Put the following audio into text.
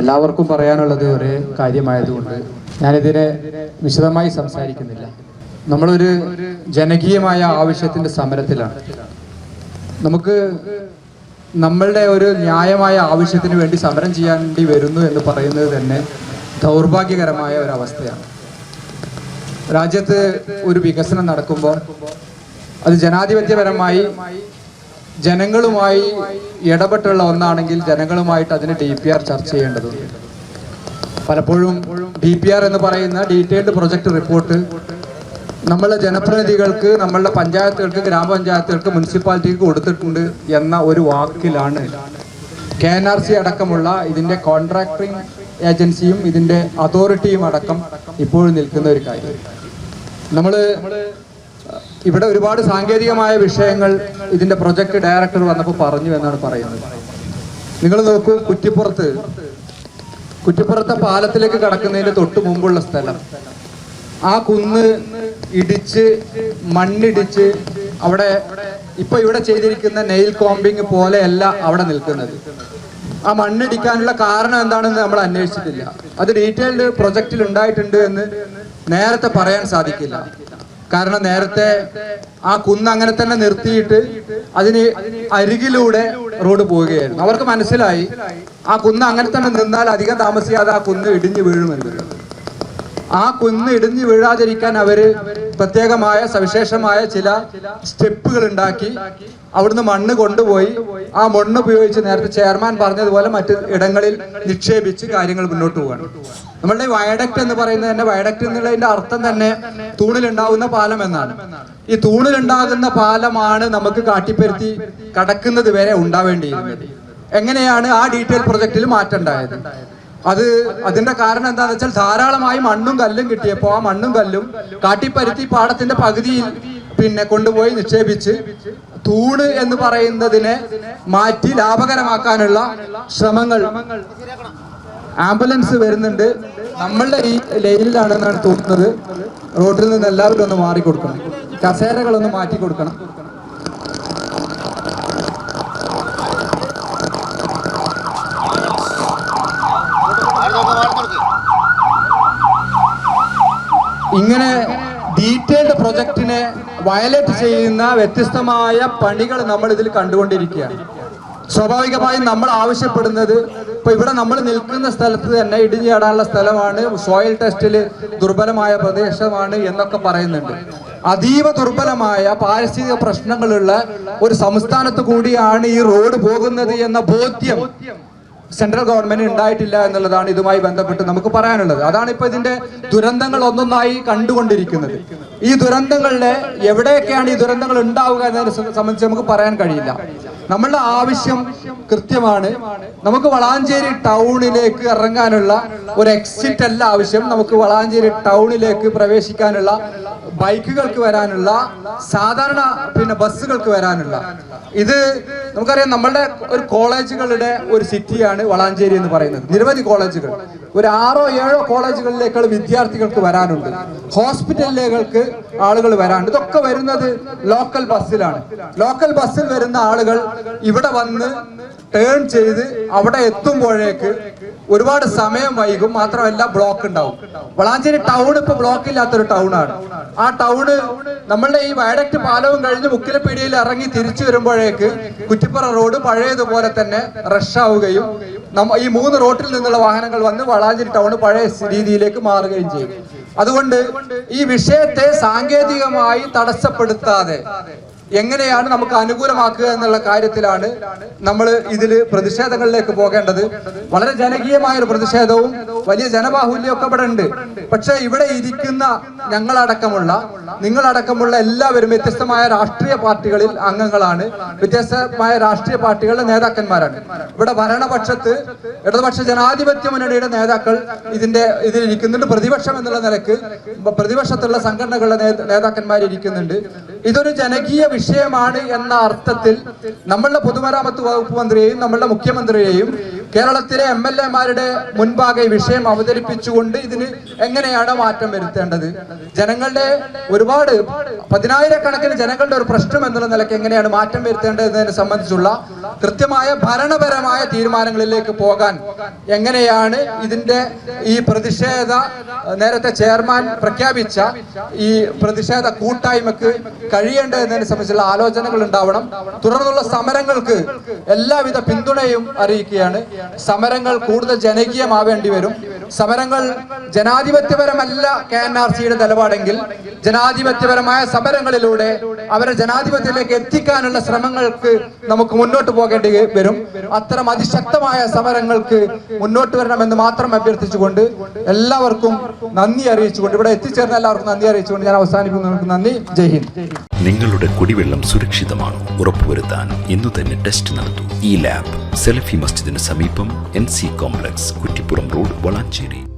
എല്ലാവർക്കും പറയാനുള്ളത് ഒരു കാര്യമായതുകൊണ്ട് ഞാനിതിനെ വിശദമായി സംസാരിക്കുന്നില്ല. നമ്മളൊരു ജനകീയമായ ആവശ്യത്തിന്റെ സമരത്തിലാണ്. നമുക്ക് നമ്മളുടെ ഒരു ന്യായമായ ആവശ്യത്തിന് വേണ്ടി സമരം ചെയ്യേണ്ടി വരുന്നു എന്ന് പറയുന്നത് തന്നെ ദൗർഭാഗ്യകരമായ ഒരവസ്ഥയാണ്. രാജ്യത്ത് ഒരു വികസനം നടക്കുമ്പോൾ അത് ജനാധിപത്യപരമായി ജനങ്ങളുമായി ഇടപെട്ടുള്ള ഒന്നാണെങ്കിൽ ജനങ്ങളുമായിട്ട് അതിന് ഡി പി ആർ ചർച്ച ചെയ്യേണ്ടതുണ്ട്. പലപ്പോഴും ഡി പി ആർ എന്ന് പറയുന്ന ഡീറ്റെയിൽഡ് പ്രൊജക്ട് റിപ്പോർട്ട് നമ്മളുടെ ജനപ്രതിനിധികൾക്ക് നമ്മളുടെ പഞ്ചായത്തുകൾക്ക് ഗ്രാമപഞ്ചായത്തുകൾക്ക് മുനിസിപ്പാലിറ്റിക്ക് കൊടുത്തിട്ടുണ്ട് എന്ന ഒരു വാക്കിലാണ്. കെ എൻ ആർ സി അടക്കമുള്ള ഇതിന്റെ കോൺട്രാക്ടിങ് ഏജൻസിയും ഇതിന്റെ അതോറിറ്റിയും അടക്കം ഇപ്പോഴും നിൽക്കുന്ന ഒരു കാര്യം. നമ്മൾ ഇവിടെ ഒരുപാട് സാങ്കേതികമായ വിഷയങ്ങൾ ഇതിന്റെ പ്രൊജക്ട് ഡയറക്ടർ വന്നപ്പോൾ പറഞ്ഞു എന്നാണ് പറയുന്നത്. നിങ്ങൾ നോക്കൂ കുറ്റിപ്പുറത്ത് കുറ്റിപ്പുറത്തെ പാലത്തിലേക്ക് കടക്കുന്നതിന്റെ തൊട്ട് മുമ്പുള്ള സ്ഥലം. ആ കുന്ന് ഇടിച്ച് മണ്ണിടിച്ച് അവിടെ ഇപ്പൊ ഇവിടെ ചെയ്തിരിക്കുന്ന നെയിൽ കോമ്പിങ് പോലെയല്ല അവിടെ നിൽക്കുന്നത്. ആ മണ്ണിടിക്കാനുള്ള കാരണം എന്താണെന്ന് നമ്മൾ അന്വേഷിച്ചിട്ടില്ല. അത് ഡീറ്റെയിൽഡ് പ്രൊജക്റ്റിൽ ഉണ്ടായിട്ടുണ്ട് എന്ന് നേരത്തെ പറയാൻ സാധിക്കില്ല. കാരണം നേരത്തെ ആ കുന്ന് അങ്ങനെ തന്നെ നിർത്തിയിട്ട് അതിന് അരികിലൂടെ റോഡ് പോവുകയായിരുന്നു. അവർക്ക് മനസ്സിലായി ആ കുന്ന് അങ്ങനെ തന്നെ നിന്നാൽ അധികം താമസിയാതെ ആ കുന്ന് ഇടിഞ്ഞു വീഴുമെന്ന്. ആ കുന്ന് ഇടിഞ്ഞു വീഴാതിരിക്കാൻ അവർ പ്രത്യേകമായ സവിശേഷമായ ചില സ്റ്റെപ്പുകൾ ഉണ്ടാക്കി അവിടുന്ന് മണ്ണ് കൊണ്ടുപോയി. ആ മണ്ണ് ഉപയോഗിച്ച് നേരത്തെ ചെയർമാൻ പറഞ്ഞതുപോലെ മറ്റ് ഇടങ്ങളിൽ നിക്ഷേപിച്ച് കാര്യങ്ങൾ മുന്നോട്ട് പോവാണ് നമ്മളുടെ വയഡക്ട് എന്ന് പറയുന്നത് തന്നെ വയഡക്ട് എന്നുള്ളതിന്റെ അർത്ഥം തന്നെ തൂണിലുണ്ടാവുന്ന പാലം എന്നാണ്. ഈ തൂണിലുണ്ടാകുന്ന പാലമാണ് നമുക്ക് കാട്ടിപ്പരുത്തി കടക്കുന്നത് വരെ ഉണ്ടാവേണ്ടിയിരുന്നത്. എങ്ങനെയാണ് ആ ഡീറ്റെയിൽ പ്രൊജക്റ്റിൽ മാറ്റം ഉണ്ടായത് അത് അതിന്റെ കാരണം എന്താണെന്ന് വെച്ചാൽ ധാരാളമായി മണ്ണും കല്ലും കിട്ടിയപ്പോൾ ആ മണ്ണും കല്ലും കാട്ടിപ്പരുത്തി പാടത്തിന്റെ പകുതിയിൽ പിന്നെ കൊണ്ടുപോയി നിക്ഷേപിച്ച് തൂണ് എന്ന് പറയുന്നതിനെ മാറ്റി ലാഭകരമാക്കാനുള്ള ശ്രമങ്ങൾ ആംബുലൻസ് വരുന്നുണ്ട്. നമ്മളുടെ ഈ ലൈനിലാണെന്നാണ് തോന്നുന്നത്. റോഡിൽ നിന്ന് എല്ലാവരും ഒന്ന് മാറി കൊടുക്കണം കസേരകളൊന്ന് മാറ്റി കൊടുക്കണം ഇങ്ങനെ ഡീറ്റെയിൽഡ് പ്രൊജക്ടിനെ വയലേറ്റ് ചെയ്യുന്ന വ്യത്യസ്തമായ പണികൾ നമ്മൾ ഇതിൽ കണ്ടുകൊണ്ടിരിക്കുകയാണ്. സ്വാഭാവികമായും നമ്മൾ ആവശ്യപ്പെടുന്നത് ഇപ്പൊ ഇവിടെ നമ്മൾ നിൽക്കുന്ന സ്ഥലത്ത് തന്നെ ഇടിഞ്ഞാടാനുള്ള സ്ഥലമാണ്. സോയിൽ ടെസ്റ്റിൽ ദുർബലമായ പ്രദേശമാണ് എന്നൊക്കെ പറയുന്നുണ്ട്. അതീവ ദുർബലമായ പാരിസ്ഥിതിക പ്രശ്നങ്ങളുള്ള ഒരു സംസ്ഥാനത്ത് കൂടിയാണ് ഈ റോഡ് പോകുന്നത് എന്ന ബോധ്യം സെൻട്രൽ ഗവൺമെന്റ് ഉണ്ടായിട്ടില്ല എന്നുള്ളതാണ് ഇതുമായി ബന്ധപ്പെട്ട് നമുക്ക് പറയാനുള്ളത്. അതാണ് ഇപ്പൊ ഇതിന്റെ ദുരന്തങ്ങൾ ഒന്നൊന്നായി കണ്ടുകൊണ്ടിരിക്കുന്നത്. ഈ ദുരന്തങ്ങളിലെ എവിടെയൊക്കെയാണ് ഈ ദുരന്തങ്ങൾ ഉണ്ടാവുക എന്നതിനെ സംബന്ധിച്ച് നമുക്ക് പറയാൻ കഴിയില്ല. നമ്മളുടെ ആവശ്യം കൃത്യമാണ്. നമുക്ക് വളാഞ്ചേരി ടൗണിലേക്ക് ഇറങ്ങാനുള്ള ഒരു എക്സിറ്റ് അല്ല ആവശ്യം. നമുക്ക് വളാഞ്ചേരി ടൗണിലേക്ക് പ്രവേശിക്കാനുള്ള ബൈക്കുകൾക്ക് വരാനുള്ള സാധാരണ പിന്നെ ബസ്സുകൾക്ക് വരാനുള്ള. ഇത് നമുക്കറിയാം നമ്മളുടെ ഒരു കോളേജുകളുടെ ഒരു സിറ്റിയാണ് വളാഞ്ചേരി എന്ന് പറയുന്നത്. നിരവധി കോളേജുകൾ. ഒരു ആറോ ഏഴോ കോളേജുകളിലേക്കുള്ള വിദ്യാർത്ഥികൾക്ക് വരാനുണ്ട്. ഹോസ്പിറ്റലിലേക്ക് ആളുകൾ വരാണ്ട്. ഇതൊക്കെ വരുന്നത് ലോക്കൽ ബസ്സിലാണ് ലോക്കൽ ബസ്സിൽ വരുന്ന ആളുകൾ ഇവിടെ വന്ന് ടേൺ ചെയ്ത് അവിടെ എത്തുമ്പോഴേക്ക് ഒരുപാട് സമയം വൈകും. മാത്രമല്ല ബ്ലോക്ക് ഉണ്ടാവും. വളാഞ്ചേരി ടൗൺ ഇപ്പൊ ബ്ലോക്ക് ഇല്ലാത്തൊരു ടൗൺ ആണ്. ആ ടൗണ് നമ്മളുടെ ഈ വയഡക്ട് പാലവും കഴിഞ്ഞ് മുക്കിലപ്പീടിയിൽ ഇറങ്ങി തിരിച്ചു വരുമ്പോഴേക്ക് കുറ്റിപ്പുറ റോഡ് പഴയതുപോലെ തന്നെ റഷ് ആവുകയും ഈ മൂന്ന് റോട്ടിൽ നിന്നുള്ള വാഹനങ്ങൾ വന്ന് വളാഞ്ചേരി ടൗൺ പഴയ രീതിയിലേക്ക് മാറുകയും ചെയ്യും. അതുകൊണ്ട് ഈ വിഷയത്തെ സാങ്കേതികമായി തടസ്സപ്പെടുത്താതെ എങ്ങനെയാണ് നമുക്ക് അനുകൂലമാക്കുക എന്നുള്ള കാര്യത്തിലാണ് നമ്മൾ ഇതിൽ പ്രതിഷേധങ്ങളിലേക്ക് പോകേണ്ടത്. വളരെ ജനകീയമായ ഒരു പ്രതിഷേധവും വലിയ ജനബാഹുല്യം ഒക്കെ ഇവിടെ ഉണ്ട്. പക്ഷെ ഇവിടെ ഇരിക്കുന്ന ഞങ്ങളടക്കമുള്ള നിങ്ങളടക്കമുള്ള എല്ലാവരും വ്യത്യസ്തമായ രാഷ്ട്രീയ പാർട്ടികളിൽ അംഗങ്ങളാണ്. വ്യത്യസ്തമായ രാഷ്ട്രീയ പാർട്ടികളുടെ നേതാക്കന്മാരാണ്. ഇവിടെ ഭരണപക്ഷത്ത് ഇടതുപക്ഷ ജനാധിപത്യ മുന്നണിയുടെ നേതാക്കൾ ഇതിന്റെ ഇതിലിരിക്കുന്നുണ്ട്. പ്രതിപക്ഷം എന്നുള്ള നിലയ്ക്ക് പ്രതിപക്ഷത്തുള്ള സംഘടനകളുടെ നേതാക്കന്മാർ ഇരിക്കുന്നുണ്ട് ഇതൊരു ജനകീയ വിഷയമാണ് എന്ന അർത്ഥത്തിൽ നമ്മളുടെ പൊതുമരാമത്ത് വകുപ്പ് മന്ത്രിയെയും നമ്മളുടെ മുഖ്യമന്ത്രിയെയും കേരളത്തിലെ എം എൽ എമാരുടെ മുൻപാകെ വിഷയം അവതരിപ്പിച്ചുകൊണ്ട് ഇതിന് എങ്ങനെയാണ് മാറ്റം വരുത്തേണ്ടത്? ജനങ്ങളുടെ ഒരുപാട് പതിനായിരക്കണക്കിന് ജനങ്ങളുടെ ഒരു പ്രശ്നം എന്നുള്ള നിലയ്ക്ക് എങ്ങനെയാണ് മാറ്റം വരുത്തേണ്ടത് എന്നതിനെ സംബന്ധിച്ചുള്ള കൃത്യമായ ഭരണപരമായ തീരുമാനങ്ങളിലേക്ക് പോകാൻ എങ്ങനെയാണ് ഇതിന്റെ ഈ പ്രതിഷേധ നേരത്തെ ചെയർമാൻ പ്രഖ്യാപിച്ച ഈ പ്രതിഷേധ കൂട്ടായ്മക്ക് കഴിയേണ്ടതിനെ സംബന്ധിച്ചുള്ള ആലോചനകൾ ഉണ്ടാവണം. തുടർന്നുള്ള സമരങ്ങൾക്ക് എല്ലാവിധ പിന്തുണയും അറിയിക്കുകയാണ് സമരങ്ങൾ കൂടുതൽ ജനകീയമാവേണ്ടി വരും. സമരങ്ങൾ ജനാധിപത്യപരമല്ല കെ എൻ ആർ സിയുടെ നിലപാടെങ്കിൽ ജനാധിപത്യപരമായ സമരങ്ങളിലൂടെ അവരെ ജനാധിപത്യത്തിലേക്ക് എത്തിക്കാനുള്ള ശ്രമങ്ങൾക്ക് നമുക്ക് മുന്നോട്ട് പോകേണ്ടി വരും. അത്തരം അതിശക്തമായ സമരങ്ങൾക്ക് മുന്നോട്ട് വരണമെന്ന് മാത്രം അഭ്യർത്ഥിച്ചുകൊണ്ട് എല്ലാവർക്കും നന്ദി അറിയിച്ചുകൊണ്ട് ഇവിടെ എത്തിച്ചേർന്ന എല്ലാവർക്കും നന്ദി അറിയിച്ചുകൊണ്ട് ഞാൻ അവസാനിപ്പിക്കുന്നു. നന്ദി. ജയ് ഹിന്ദ്. നിങ്ങളുടെ കുടിവെള്ളം സുരക്ഷിതമാണ്. ഉറപ്പുവരുത്താൻ ഇന്നു തന്നെ ടെസ്റ്റ് നടത്തൂ. ഈ ലാബ് സെൽഫി മസ്ജിദിന് സമീപം N C complex Kuttippuram road Valanchery.